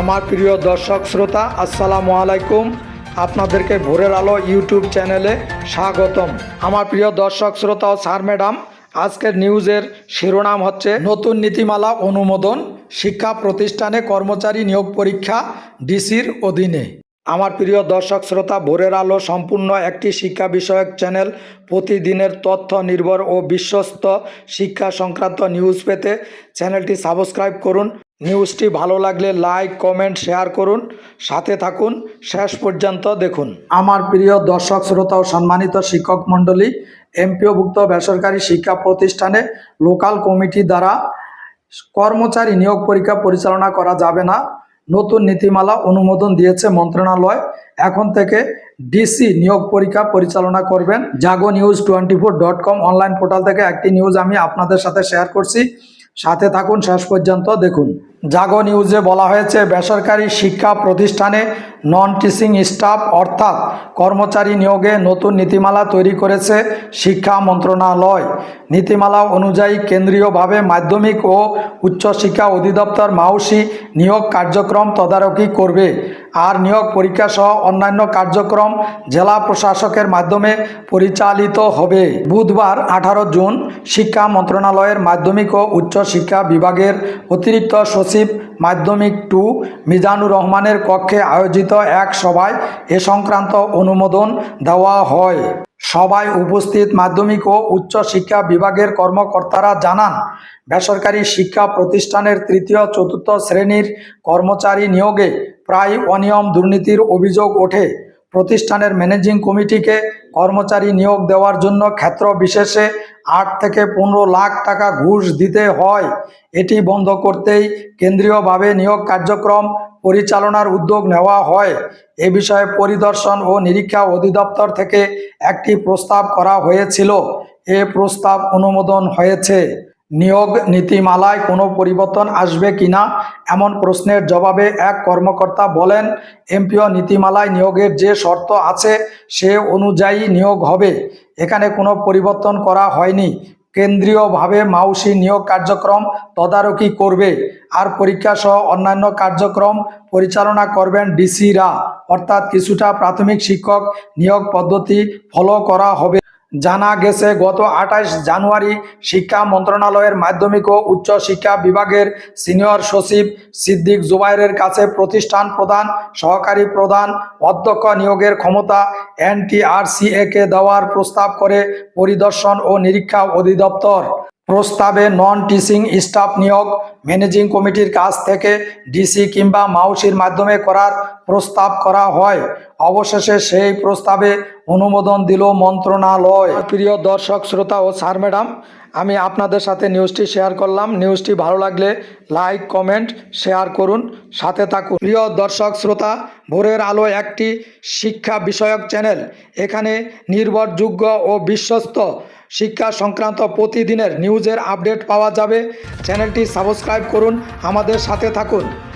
আমার প্রিয় দর্শক শ্রোতা, আসসালামু আলাইকুম। আপনাদেরকে ভোরের আলো ইউটিউব চ্যানেলে স্বাগতম। আমার প্রিয় দর্শক শ্রোতা ও স্যার ম্যাডাম, আজকের নিউজের শিরোনাম হচ্ছে নতুন নীতিমালা অনুমোদন, শিক্ষা প্রতিষ্ঠানে কর্মচারী নিয়োগ পরীক্ষা ডিসির অধীনে। আমার প্রিয় দর্শক শ্রোতা, ভোরের আলো সম্পূর্ণ একটি শিক্ষা বিষয়ক চ্যানেল। প্রতিদিনের তথ্য নির্ভর ও বিশ্বস্ত শিক্ষা সংক্রান্ত নিউজ পেতে চ্যানেলটি সাবস্ক্রাইব করুন। নিউজটি ভালো লাগলে লাইক, কমেন্ট, শেয়ার করুন। সাথে থাকুন। শেষ পর্যন্ত দেখুন। আমার প্রিয় দর্শক, শ্রোতা ও সম্মানিত শিক্ষক মণ্ডলী, এমপিওভুক্ত বেসরকারি শিক্ষা প্রতিষ্ঠানে লোকাল কমিটি দ্বারা কর্মচারী নিয়োগ পরীক্ষা পরিচালনা করা যাবে না। নতুন নীতিমালা অনুমোদন দিয়েছে মন্ত্রণালয়। এখন থেকে ডিসি নিয়োগ পরীক্ষা পরিচালনা করবেন। Jago news twenty four dot com online portal থেকে একটি নিউজ আমি আপনাদের সাথে শেয়ার করছি। সাথে থাকুন, শেষ পর্যন্ত দেখুন। জাগো নিউজে বলা হয়েছে, বেসরকারি শিক্ষা প্রতিষ্ঠানে নন টিচিং স্টাফ অর্থাৎ কর্মচারী নিয়োগে নতুন নীতিমালা তৈরি করেছে শিক্ষা মন্ত্রণালয়। নীতিমালা অনুযায়ী কেন্দ্রীয়ভাবে মাধ্যমিক ও উচ্চশিক্ষা অধিদপ্তর মাউসি নিয়োগ কার্যক্রম তদারকি করবে। আর নিয়োগ পরীক্ষা সহ অন্যান্য কার্যক্রম জেলা প্রশাসকের মাধ্যমে পরিচালিত হবে। বুধবার আঠারো জুন শিক্ষা মন্ত্রণালয়ের মাধ্যমিক ও উচ্চ শিক্ষা বিভাগের অতিরিক্ত সচিব মাধ্যমিক টু মিজানুর রহমানের কক্ষে আয়োজিত এক সভায় এ সংক্রান্ত অনুমোদন দেওয়া হয়। সভায় উপস্থিত মাধ্যমিক ও উচ্চ শিক্ষা বিভাগের কর্মকর্তারা জানান, বেসরকারি শিক্ষা প্রতিষ্ঠানের তৃতীয় চতুর্থ শ্রেণির কর্মচারী নিয়োগে প্রায় অনিয়ম দুর্নীতির অভিযোগ ওঠে। প্রতিষ্ঠানের ম্যানেজিং কমিটিকে কর্মচারী নিয়োগ দেওয়ার জন্য ক্ষেত্র বিশেষে আট থেকে পনেরো লাখ টাকা ঘুষ দিতে হয়। এটি বন্ধ করতেই কেন্দ্রীয়ভাবে নিয়োগ কার্যক্রম পরিচালনার উদ্যোগ নেওয়া হয়। এ বিষয়ে পরিদর্শন ও নিরীক্ষা অধিদপ্তর থেকে একটি প্রস্তাব করা হয়েছিল। এ প্রস্তাব অনুমোদন হয়েছে। নিয়োগ নীতিমালায় কোনো পরিবর্তন আসবে কিনা এমন প্রশ্নের জবাবে এক কর্মকর্তা বলেন, এমপিও নীতিমালায় নিয়োগের যে শর্ত আছে সে অনুযায়ী নিয়োগ হবে। এখানে কোনো পরিবর্তন করা হয়নি। কেন্দ্রীয়ভাবে মাউসি নিয়োগ কার্যক্রম তদারকি করবে আর পরীক্ষা সহ অন্যান্য কার্যক্রম পরিচালনা করবেন ডিসিরা। অর্থাৎ কিছুটা প্রাথমিক শিক্ষক নিয়োগ পদ্ধতি ফলো করা হবে। জানা গেছে, গত আঠাশ জানুয়ারি শিক্ষা মন্ত্রণালয়ের মাধ্যমিক ও উচ্চ শিক্ষা বিভাগের সিনিয়র সচিব সিদ্দিক জুবাইরের কাছে প্রতিষ্ঠান প্রধান, সহকারী প্রধান, অধ্যক্ষ নিয়োগের ক্ষমতা এনটিআরসিএ কে দেওয়ার প্রস্তাব করে পরিদর্শন ও নিরীক্ষা অধিদপ্তর। প্রস্তাবে নন টিচিং স্টাফ নিয়োগ, ম্যানেজিং কমিটির কাছ থেকে ডিসি কিংবা মাউসির মাধ্যমে করার প্রস্তাব করা হয়। অবশেষে সেই প্রস্তাবে অনুমোদন দিল মন্ত্রণালয়। প্রিয় দর্শক, শ্রোতা ও স্যার, ম্যাডাম, আমি আপনাদের সাথে নিউজটি শেয়ার করলাম। নিউজটি ভালো লাগলে লাইক, কমেন্ট, শেয়ার করুন, সাথে থাকুন। প্রিয় দর্শক, শ্রোতা, ভোরের আলো একটি শিক্ষা বিষয়ক চ্যানেল। এখানে নির্ভরযোগ্য ও বিশ্বস্ত শিক্ষা সংক্রান্ত প্রতিদিনের নিউজের আপডেট পাওয়া যাবে। চ্যানেলটি সাবস্ক্রাইব করুন, আমাদের সাথে থাকুন।